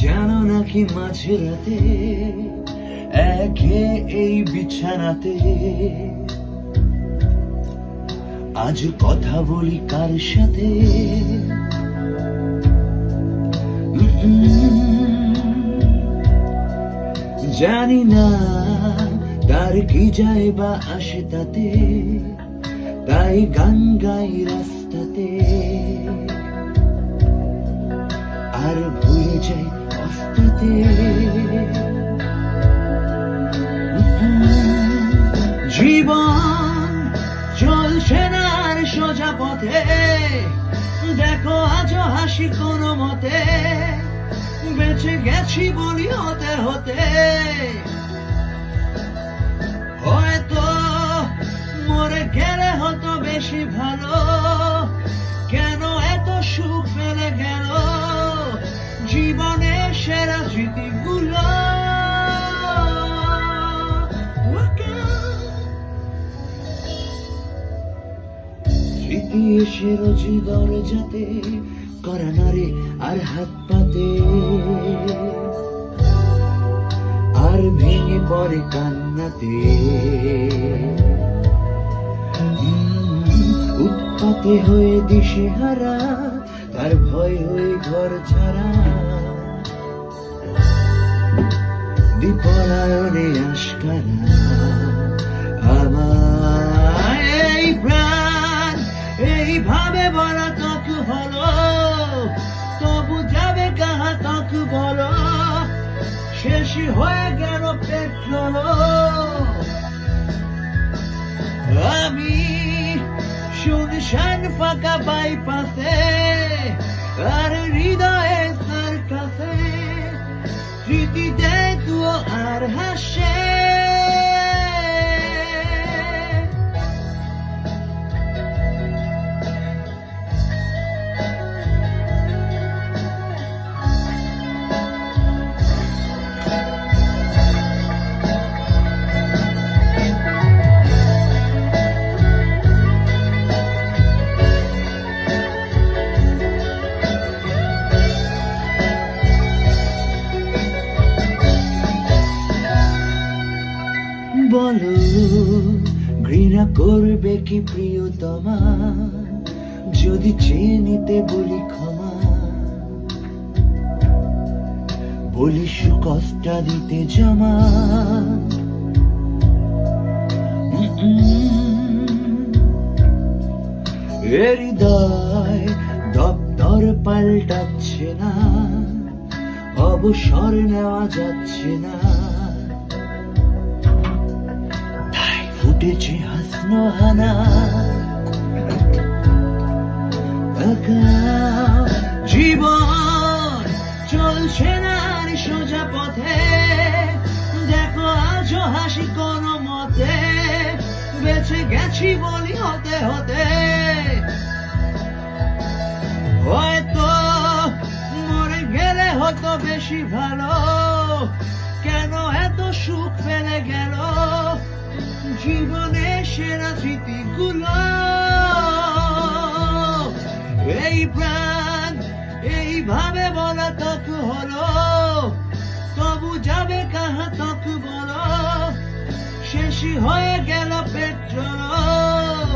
জানো নাকি মাঝে রাতে, একে এই বিছানাতে? আজ কথা বলি কার সাথে? জানি না তার কি যায় বা আসে তাতে, তাই গান গাই রাস্তাতে। আর ভুলে যাই জীবন দেখো আজও হাসি কোনো মতে। বেঁচে গেছি বলি হতে হতে। হয়তো মরে গেলে হতো বেশি ভালো। কেন এত সুখ ফেলে গেল? জীবনের স্মৃতি এসে রোজি দরজাতে করা নারে আর হাত পাতে। আর ভেঙে পড়ে কান্নাতে। উৎপাতে হয়ে দিশে হারা তার ভয় হয়ে ঘর ছাড়া। বিপলায়নে আশকারা। আমার এই প্রাণ এইভাবে বলা তক হলো, তবু যাবে কাহা তক বলো, শেষ হয়ে গেল পেট্রোল। আমি শুনশান ফাঁকা বাইপাসে, আর হৃদয়ে তার কাছে স্মৃতিতে আর বলো, ঘৃণা করবে কি প্রিয়তমা? যদি চেয়ে নিতে বলি ক্ষমা, বলি সুকষ্টা দিতে জমা। হৃদয় দপ্তর পাল্টাচ্ছে না, অবসর নেওয়া যাচ্ছে না। তাই ফুটেছে হাসনো জীবন চলছে না সোজা পথে। দেখো আজও হাসি কোনো মতে। বেঁচে গেছি বলি হতে হতে। হয়তো মরে গেলে হতো বেশি ভালো। কেন এত সুখ ফেলে গেল? সেরা স্মৃতিগুলো। এই প্রাণ এইভাবে বলা তক হলো। তবু যাবে কাহা তক বলো। শেষ হয়ে গেল পেট্রোল